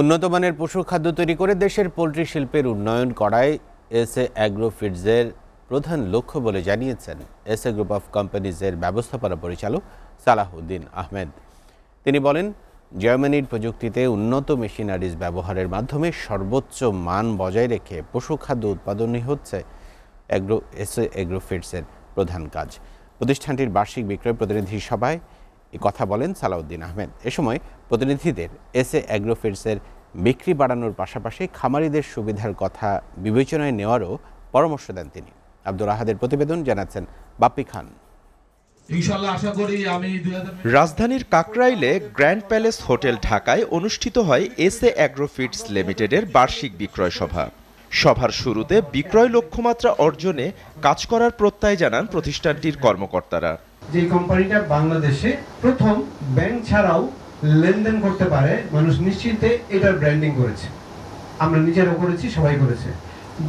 উন্নত মানের পশু খাদ্য তৈরি করে দেশের পোলট্রি শিল্পের উন্নয়ন করাই এস এ অ্যাগ্রো ফিডসের প্রধান লক্ষ্য বলে জানিয়েছেন এস এ গ্রুপ অফ কোম্পানিজের ব্যবস্থাপনা পরিচালক সালাহউদ্দিন আহমেদ। তিনি বলেন, জার্মানির প্রযুক্তিতে উন্নত মেশিনারিজ ব্যবহারের মাধ্যমে সর্বোচ্চ মান বজায় রেখে পশু খাদ্য উৎপাদনই হচ্ছে অ্যাগ্রো এস এ অ্যাগ্রো ফিডসের প্রধান কাজ। প্রতিষ্ঠানটির বার্ষিক বিক্রয় প্রতিনিধি সভায় এ কথা বলেন সালাউদ্দিন আহমেদ। এ সময় প্রতিনিধিদের এস এ অ্যাগ্রোফিডসের বিক্রি বাড়ানোর পাশাপাশি খামারিদের সুবিধার কথা বিবেচনায় নেওয়ারও পরামর্শ দেন তিনি। আব্দুল আহাদের প্রতিবেদন জানাচ্ছেন বাপ্পি খান। ইনশাল্লাহ আশা করি আমি দুই রাজধানীর কাকরাইলে গ্র্যান্ড প্যালেস হোটেল ঢাকায় অনুষ্ঠিত হয় এস এ অ্যাগ্রোফিডস লিমিটেডের বার্ষিক বিক্রয় সভা। সভার শুরুতে বিক্রয় লক্ষ্যমাত্রা অর্জনে কাজ করার প্রত্যয় জানান প্রতিষ্ঠানটির কর্মকর্তারা। যে কোম্পানিটা বাংলাদেশে প্রথম ব্যাংক ছাড়াও লেনদেন করতে পারে মানুষ নিশ্চিন্তে এটার ব্র্যান্ডিং করেছে। আমরা নিজেরাও করেছি সবাই করেছে।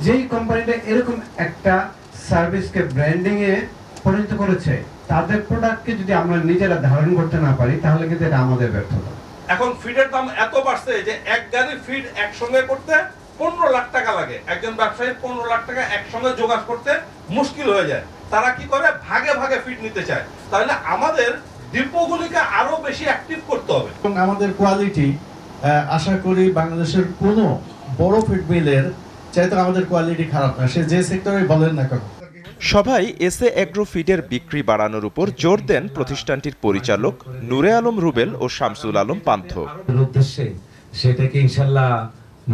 যেই কোম্পানিটা এরকম একটা সার্ভিসকে ব্র্যান্ডিং এ পরিণত করেছে তাদের প্রোডাক্টকে যদি আমরা নিজেরা ধারণ করতে না পারি তাহলে কিন্তু এটা আমাদের ব্যর্থতা। এখন ফিডের দাম এত বাড়ছে যে এক গাড়ি ফিড একসঙ্গে করতে পনেরো লাখ টাকা লাগে। একজন ব্যবসায়ীর পনেরো লাখ টাকা একসঙ্গে জোগাড় করতে মুশকিল হয়ে যায়। তারা কি করে? ভাগে ভাগে ফিড নিতে চায়। তাহলে আমাদের ডিপোগুলিকে আরও বেশি অ্যাক্টিভ করতে হবে। এবং আমাদের কোয়ালিটি আশা করি বাংলাদেশের কোনো বড় ফিড মিলের চাইতে আমাদের কোয়ালিটি খারাপ না। সে যে সেক্টরে বলেন না কেন। সভায় এস এ অ্যাগ্রোফিডের বিক্রি বাড়ানোর উপর জোর দেন প্রতিষ্ঠানটির পরিচালক নুরে আলম রুবেল ও শামসুল আলম পান্থ। উদ্দেশ্যে সেটাকে ইনশাল্লাহ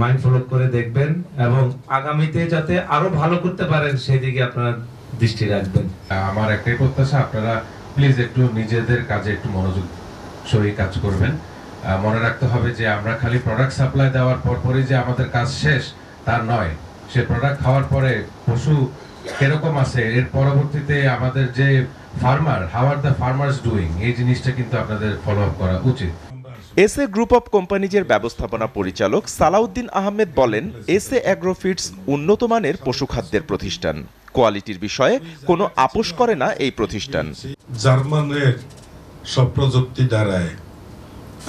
মাইন্ড ফলো করে দেখবেন এবং আগামীতে যাতে আরও ভালো করতে পারেন সেদিকে আপনারা দৃষ্টি রাখবেন। আমার একটাই প্রত্যাশা, আপনারা প্লিজ একটু নিজেদের কাজে একটু মনোযোগ সহি কাজ করবেন। মনে রাখতে হবে যে আমরা খালি প্রোডাক্ট সাপ্লাই দেওয়ার পর পরই যে আমাদের কাজ শেষ, তা নয়। সে প্রোডাক্ট খাওয়ার পরে পশু কীরকম আছে, এর পরবর্তীতে আমাদের যে farmer how are the farmers doing এই জিনিসটা কিন্তু আপনাদের ফলো আপ করা উচিত। এস এ গ্রুপ অফ কোম্পানিজের ব্যবস্থাপনা পরিচালক সালাউদ্দিন আহমেদ বলেন এস এ অ্যাগ্রোফিডস উন্নত মানের পশুখাদ্যের প্রতিষ্ঠান। কোয়ালিটির বিষয়ে কোনো আপোষ করে না এই প্রতিষ্ঠান। জার্মানের সব প্রযুক্তি দ্বারায়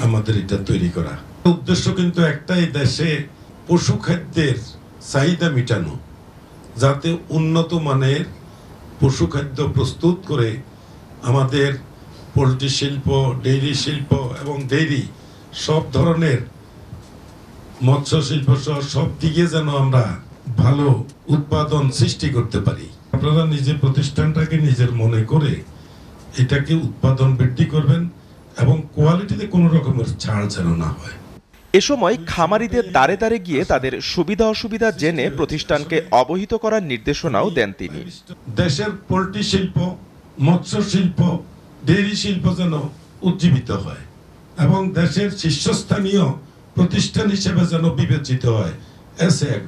আমাদের এটা তৈরি করা। উদ্দেশ্য কিন্তু একটাই, দেশে পশু খাদ্যের চাহিদা মেটানো, যাতে উন্নত মানের পশু খাদ্য প্রস্তুত করে আমাদের পোলট্রি শিল্প ডেইরি শিল্প এবং ডেইরি সব ধরনের মৎস্য শিল্প সহ সব দিকে যেন আমরা ভালো উৎপাদন সৃষ্টি করতে পারি। আপনারা নিজের প্রতিষ্ঠানটাকে নিজের মনে করে এটাকে উৎপাদন বৃদ্ধি করবেন এবং কোয়ালিটিতে কোনো রকমের ছাড় যেন না হয়। এ সময় খামারিদের দ্বারে দ্বারে গিয়ে তাদের সুবিধা অসুবিধা জেনে প্রতিষ্ঠানকে অবহিত করার নির্দেশনাও দেন তিনি। দেশের পোলট্রি শিল্প মৎস্য শিল্প ডেইরি শিল্প যেন উজ্জীবিত হয় এবং দেশের শীর্ষস্থানীয় প্রতিষ্ঠান হিসেবে যেন বিবেচিত হয় এস এ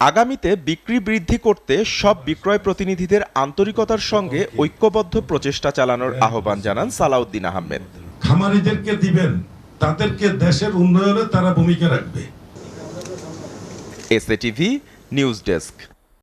আগামীতে বিক্রি বৃদ্ধি করতে সব বিক্রয় প্রতিনিধিদের আন্তরিকতার সঙ্গে ঐক্যবদ্ধ প্রচেষ্টা চালানোর আহ্বান জানান সালাউদ্দিন আহমেদ। খামারিদেরকে দিবেন তাদেরকে দেশের উন্নয়নে তারা ভূমিকা রাখবে। S news desk.